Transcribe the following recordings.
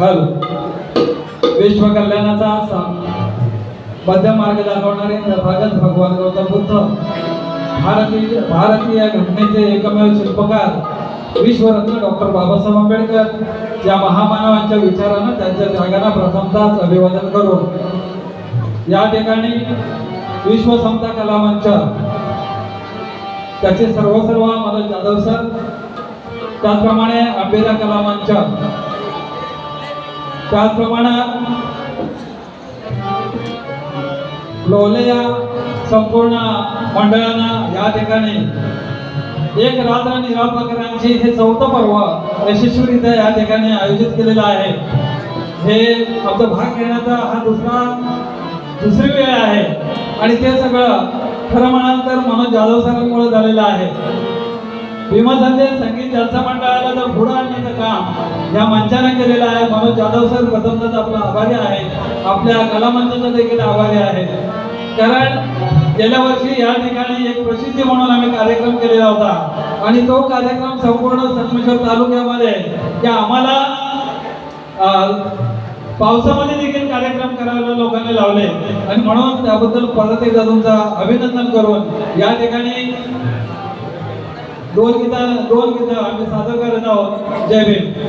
Hello विश्व कल्याणाचा असा मध्यम मार्ग दाखवणारे तथागत भगवान गौतम बुद्ध भारतीय भारतीय घटनेचे एकमेव शिल्पकार विश्वरत्न डॉक्टर बाबासाहेब आंबेडकर या महामानवांच्या विचारानं त्यांच्या त्यागाला प्रथमतःच अभिवादन करून या ठिकाणी विश्व समता कला मंच त्याचे सर्व सर्व मनोज जाधव सर त्याचप्रमाणे आंबेडकर कला मंच त्याचप्रमाणे लोलया संपूर्ण मंडळानं या ठिकाणी एक रात्र निरापकरांची हे चौथं पर्व यशस्वीरित्या या ठिकाणी आयोजित केलेलं आहे. हे आमचा भाग घेण्याचा हा दुसरा दुसरी वेळ आहे. आणि ते सगळं खरं म्हणाल तर मनोज जाधव सरांमुळे झालेलं आहे. भीमा संगीत जलसा या मंचाने केलेला आहे. मनोज जाधव सर प्रथमतः आपला आभारी आहे आपल्या कलामंचाचा देखील आभारी आहे कारण गेल्या वर्षी या ठिकाणी एक प्रसिद्धी म्हणून आम्ही कार्यक्रम केलेला होता. आणि तो कार्यक्रम संपूर्ण संगमेश्वर तालुक्यामध्ये की आम्हाला पावसामध्ये देखील कार्यक्रम करायला लोकांनी लावले. आणि म्हणून त्याबद्दल परत एकदा तुमचं अभिनंदन करून या ठिकाणी दोन गीता दोन गीता आम्ही सादर करत आहोत. जय भीम.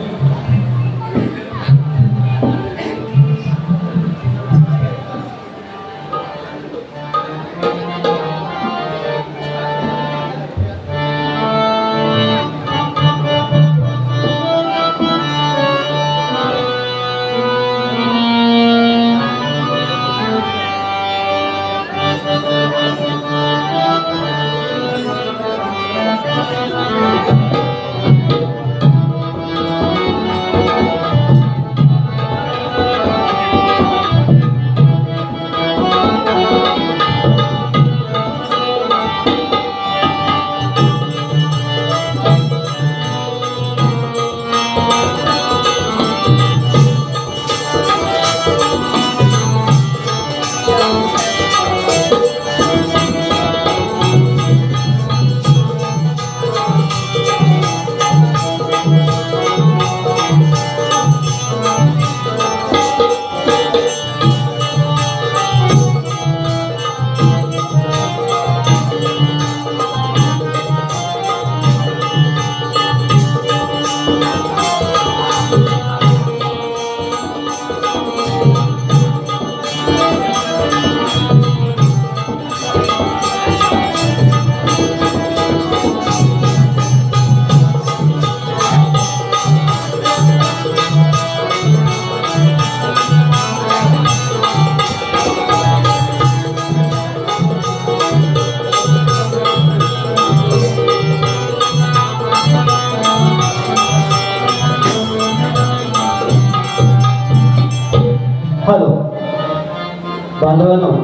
आंदोलन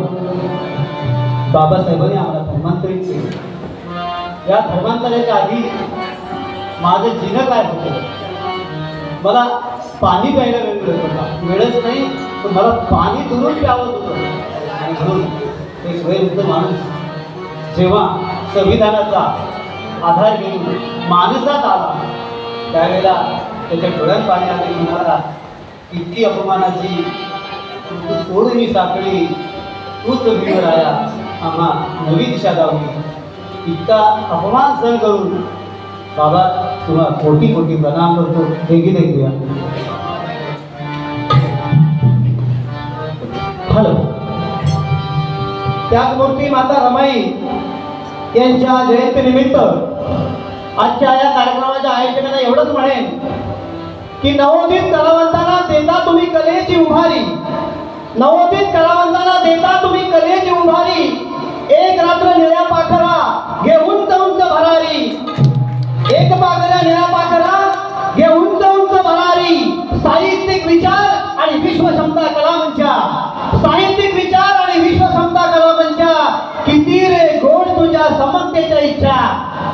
बाबासाहेबांनी आम्हाला धर्मांतरित केले. या धर्मांतराच्या आधी माझं जीणं काय होतं? मला पाणी प्यायला वेळ मिळत होता. वेळच नाही तर मला पाणी दुरून प्यावत होतं. आणि म्हणून एक वयोवृद्ध माणूस. जेव्हा संविधानाचा आधार घेऊन माणसात आला त्यावेळेला त्याच्या डोळ्यात पाणी आले म्हणाला इतकी अपमानाची सोडून मी साखळी तूच भीम आम्हा नवी दिशा दावली इतका अपमान सहन करून बाबा तुला कोटी कोटी प्रणाम करतो. देखील ऐकूया हॅलो. त्याच मूर्ती माता रमाई यांच्या जयंतीनिमित्त आजच्या या कार्यक्रमाच्या आयोजकांना एवढंच म्हणेन की नवोदित कलावंतांना देता तुम्ही कलेची उभारी. नवोदित कलावंतांना देता एक रात्र निळ्या पाखरा घे उंच उंच भरारी. एक पाखरा निळ्या पाखरा घे उंच उंच भरारी. साहित्यिक विचार आणि विश्वक्षमता कला मंचा. साहित्यिक विचार आणि विश्वक्षमता कला मंचा. किती रे गोड तुझ्या समतेच्या इच्छा.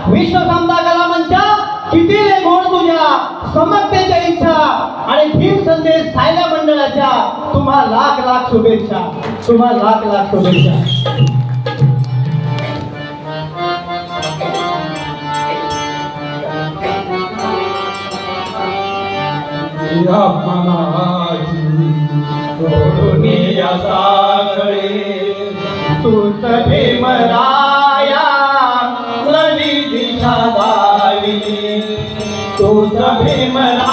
विश्वक्षमता कला मंचा किती रे गोड तुझ्या समतेच्या इच्छा. आणि भीम संदेश सायला मंडळाच्या तुम्हा लाख लाख शुभेच्छा. तुम्हा लाख लाख शुभेच्छा. या सागळे तूच भीमराया नवी दिशा दावी तूच भीमराया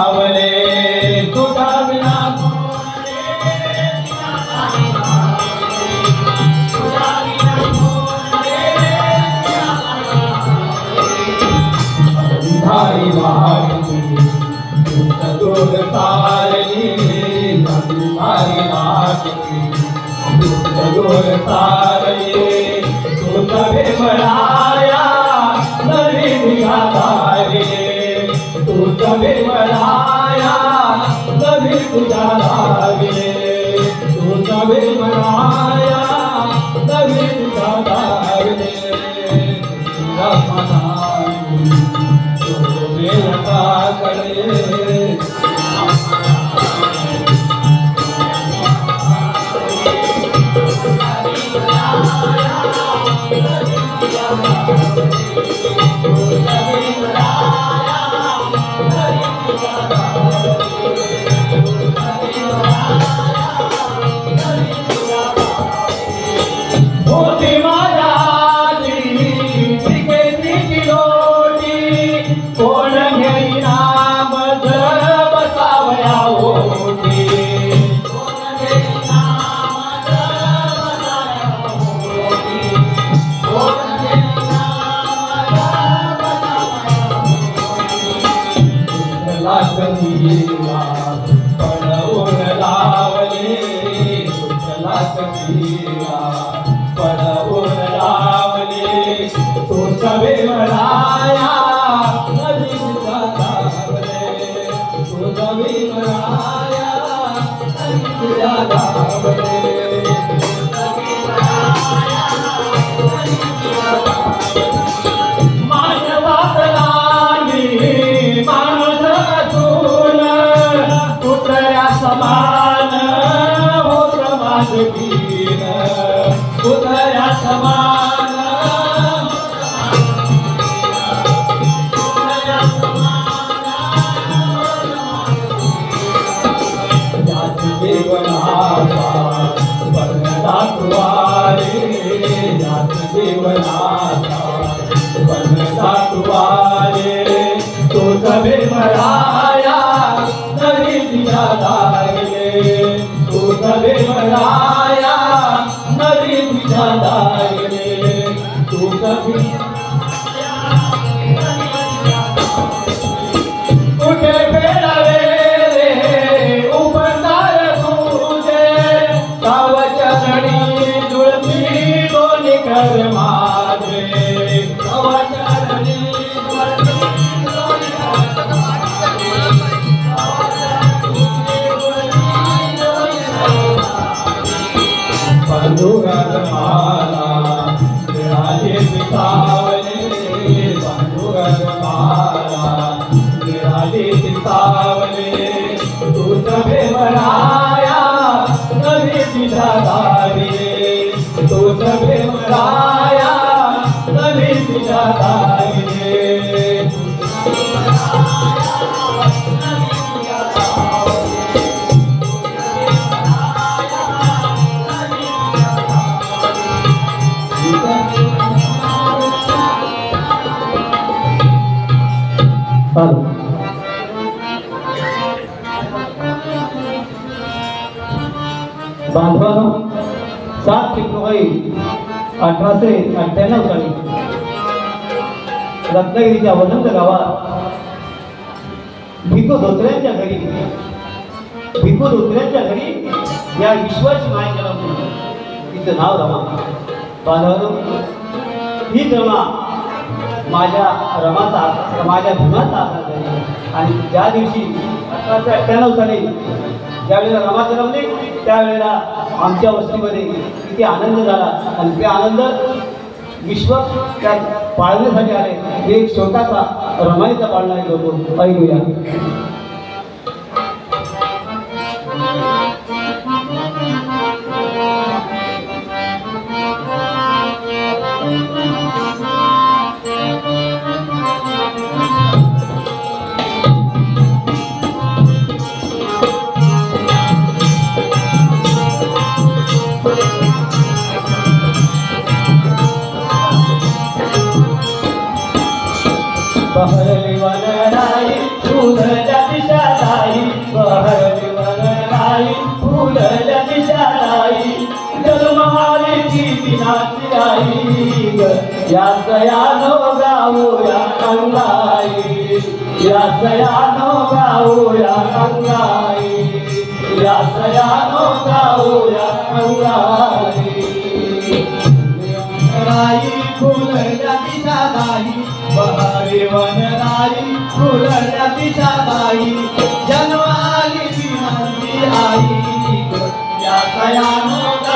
दुख तारणी हमारी मात दुख ज़ोर तारणी तू तबे बनाया नवी दिया तारे तू तबे बनाया नवी तुझा लागे तू तबे बनाया नवी तुझा लागे रमना तो मेरा करे बांधवानो सात फेब्रुवारी अठराशे अठ्ठ्याण्णव साली रत्नागिरीच्या वनंत गावात भिको धोत्र्यांच्या घरी भिको धोत्र्यांच्या घरी या विश्वाची मायकला तिचं नाव रमा. बांधवानो ही जमा माझ्या रमाचा माझ्या भीमाचा आधार झाली. आणि ज्या दिवशी अठराशे अठ्ठ्याण्णव साली ज्यावेळेला रमा जन्मली त्यावेळेला आमच्या वस्तीमध्ये किती आनंद झाला. आणि ते आनंद विश्व त्या पाळण्यासाठी आले. एक छोटासा रमाईचा पाळणारे लोक ऐकूया. ग या सयानो गाऊया अंगाई या सयानो गाऊया अंगाई या सयानो गाऊया अंगाई राई फुलल्या बहारे वन राई फुलल्या दिशालाई जन्म आली विनंती आई या सयानो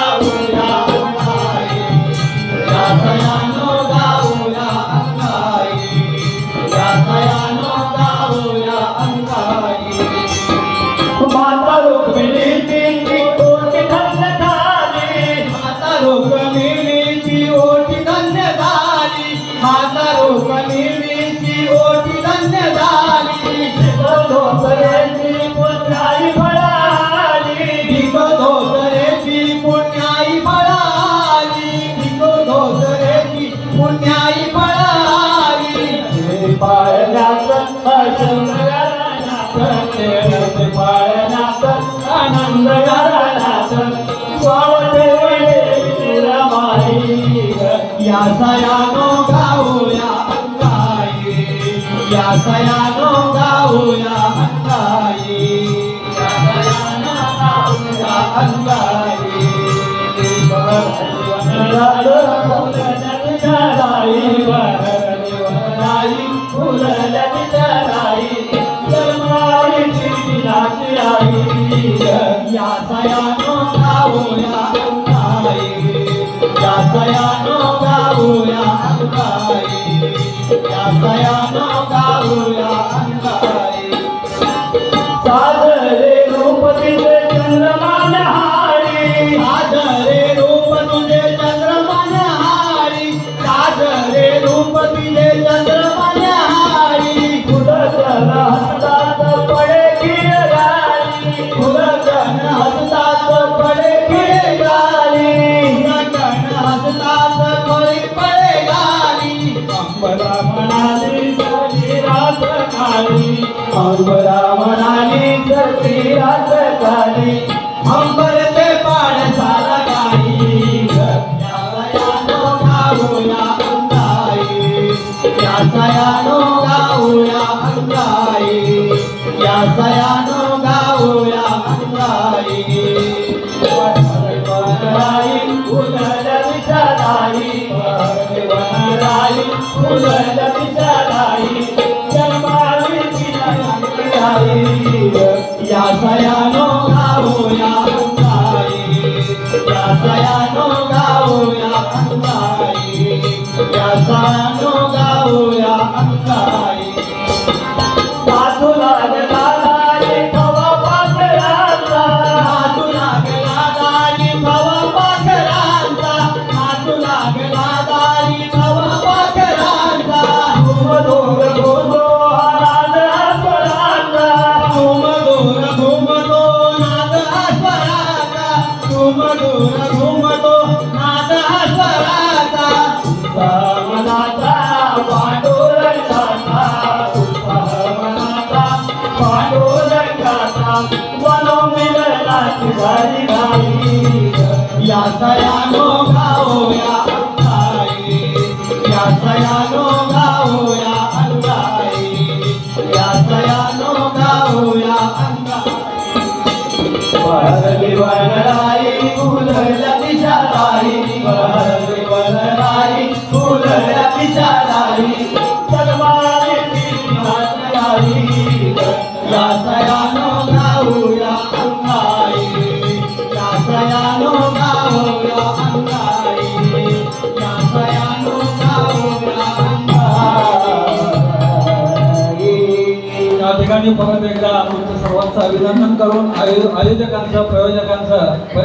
सयानो गाऊया अंगाई या सयानो गाऊया अंगाई वनराई फुलल्या विचाराई वनराई विचाराई या सयानो ठिकाणी परत एकदा आमचं सर्वांचं अभिनंदन करून आयोजकांचं प्रयोजकांचं